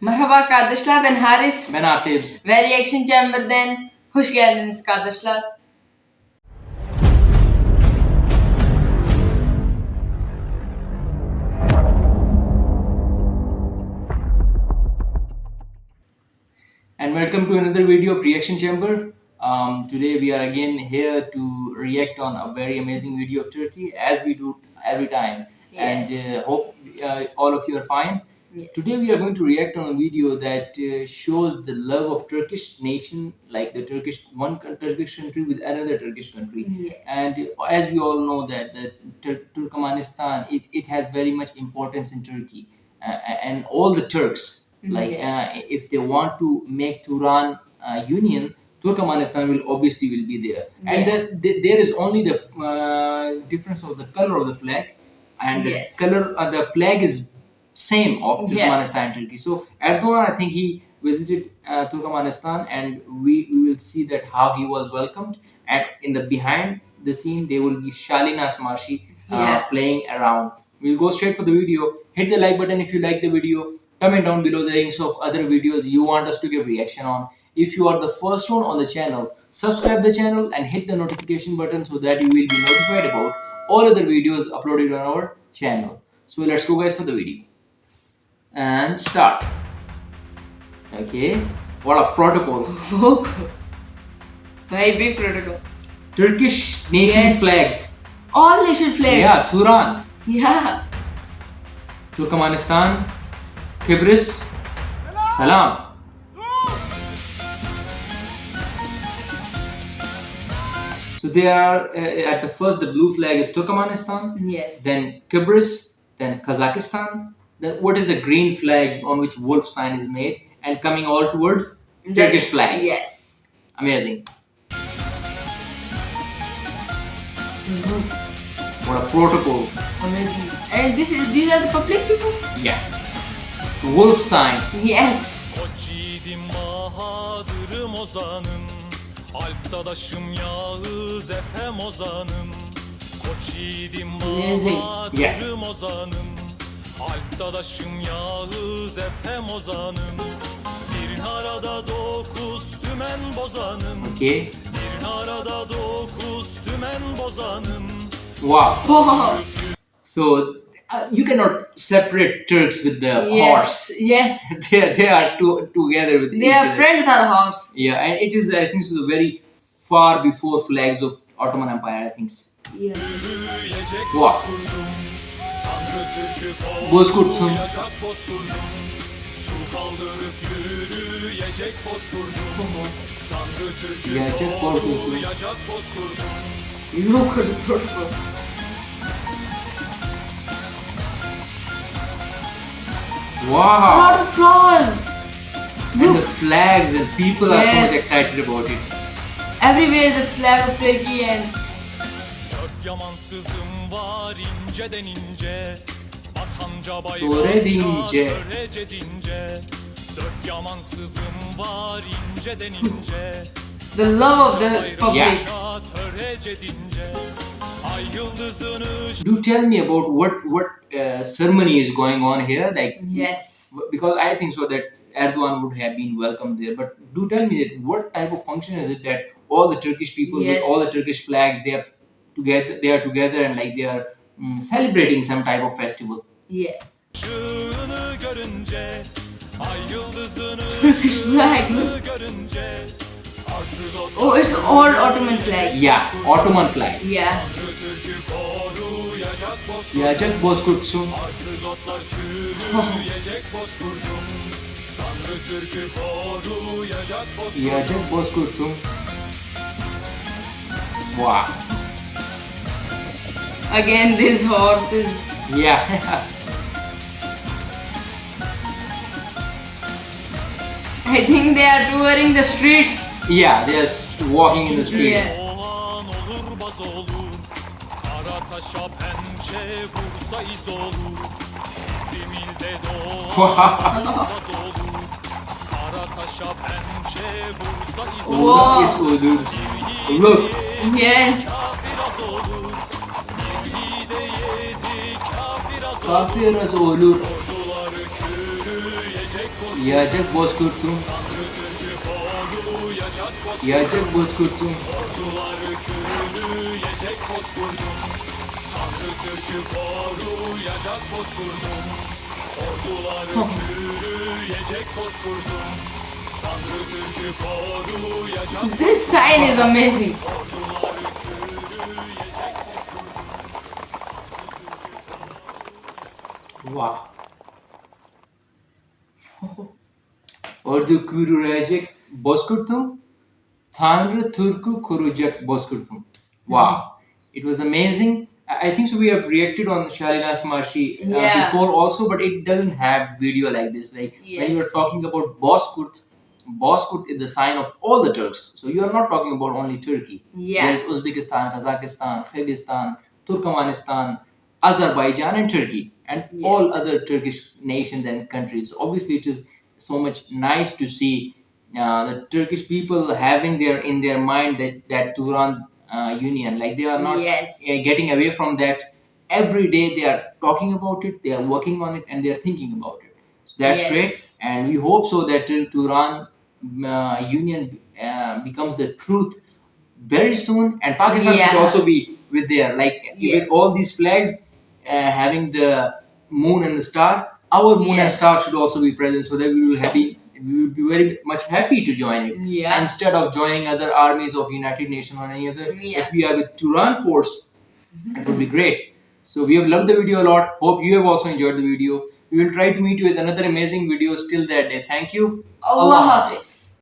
Merhaba kardeşler ben Haris Ben Akif. ve Reaction Chamber'den hoş geldiniz kardeşler. And welcome to another video of Reaction Chamber. Um, today we are again here to react on a very amazing video of Turkey as we do every time. Yes. And uh, hope uh, all of you are fine. Yes. Today we are going to react on a video that uh, shows the love of Turkish nation, like the Turkish one Turkish country with another Turkish country. Yes. And uh, as we all know that the Tur- Turkmenistan, it, it has very much importance in Turkey, uh, and all the Turks, like Yeah. uh, if they want to make Turan uh, union, Turkmenistan will obviously will be there, and Yeah. that the, there is only the uh, difference of the color of the flag, and the Yes. color of the flag is same of. Turkmenistan and Turkey. So Erdogan, I think he visited uh, Turkmenistan, and we, we will see that how he was welcomed. And in the behind the scene, there will be Shalinas Marshi uh, Yeah. playing around. We'll go straight for the video. Hit the like button if you like the video. Comment down below the links of other videos you want us to give reaction on. If you are the first one on the channel, subscribe the channel and hit the notification button so that you will be notified about all other videos uploaded on our channel. So let's go guys for the video. And start. Okay. What a protocol. Very big protocol. Turkish nation's Yes. flags. All nation flags. Yeah, Turan. Yeah. Turkmenistan, Kıbrıs, Salam. So they are uh, at the first the blue flag is Turkmenistan, Yes. then Kıbrıs, then Kazakhstan. Then what is the green flag on which wolf sign is made and coming all towards Turkish flag. Yes. Amazing. Mm-hmm. What a protocol. Amazing. And this is these are the public people? Yeah. Wolf sign. Yes. Koç yiğidim Bahadır'ım ozanım Alp dadaşım Yağız Efem ozanım Koç yiğidim Amazing. Bahadır'ım ozanım Alp Yağız Efem ozanım Bir arada dokuz tümen bozanım Okay. Bir arada dokuz tümen bozanım Wow. Wow. So uh, you cannot separate Turks with the horse. Yes. Yes. They, they are to, together with They each are other. friends are horse. Yeah, and it is I think so the very far before flags of Ottoman Empire. I think. Yeah. Wow. Bozkurdum Tanrı Türk'ü Bozkurtsun. koruyacak bozkurdum Su kaldırıp yürüyecek bozkurdum Tanrı Türk'ü Gerçek bozkurdum. koruyacak bozkurdum Look at the protocol. A Wow. of flowers. And the flags and people are so much excited about it. Everywhere is a flag of Turkey and Dört var inceden ince Vatanca bayrakça deyince. törece dince Dört yamansızım var inceden ince the love of the public. Yeah. Bayrakça törece dince Ay yıldızın ışığı Do tell me about what what uh, ceremony is going on here, like Yes. because I think so that Erdogan would have been welcomed there. But do tell me that what type of function is it that all the Turkish people Yes. with all the Turkish flags they are together they are together and like they are mm, celebrating some type of festival. Yeah. ışığını görünce Ay yıldızın Turkish flag. ışığını görünce Arsız Oh, it's all Ottoman flag. Yeah, Ottoman flag. Yeah. Türk'ü koruyacak bozkurt Yacak Bozkurtsun. Arsız otlar çürüyecek bozkurdum Tanrı Türk'ü koruyacak bozkurdum Yacak Bozkurtsun. Wow. Again, these horses. Yeah. I think they are touring the streets. yeah, they are walking in the streets. Yeah. Oğlan olur baz yedi kafir az olur Kafir az olur. Orduları kürüyecek yiyecek bozkurt Yiyecek bozkurtum. Tanrı Türk'ü koruyacak bozkurt Yiyecek bozkurtum. Orduları kürüyecek bozkurdum Tanrı Türk'ü koruyacak bozkurdum Orduları kürüyecek bozkurdum Tanrı Türk'ü koruyacak This sign is amazing. Wow. Ordu kürüyecek bozkurtum. Tanrı Türk'ü koruyacak bozkurtum. Wow. It was amazing. I think so we have reacted on Shalinas Marshi uh, Yeah. before also, but it doesn't have video like this. Like when you are talking about Bozkurt, Bozkurt is the sign of all the Turks. So you are not talking about only Turkey. Yeah. There's Uzbekistan, Kazakhstan, Kyrgyzstan, Turkmenistan, Azerbaijan, and Turkey, and Yeah. all other Turkish nations and countries. Obviously, it is so much nice to see uh, the Turkish people having their in their mind that that Turan uh, Union, like they are not Yes. uh, getting away from that. Every day they are talking about it, they are working on it, and they are thinking about it. So that's Yes. great, and we hope so that uh, Turan uh, Union uh, becomes the truth very soon, and Pakistan should Yeah. also be with there, like with Yes. all these flags Uh, having the moon and the star. Our moon and Yes. star should also be present, so that we will happy. We will be very much happy to join it Yeah. instead of joining other armies of United Nations or any other. Yeah. If we are with Turan force, mm-hmm. it would be great. So we have loved the video a lot. Hope you have also enjoyed the video. We will try to meet you with another amazing video still that day. Thank you. Allah Hafiz.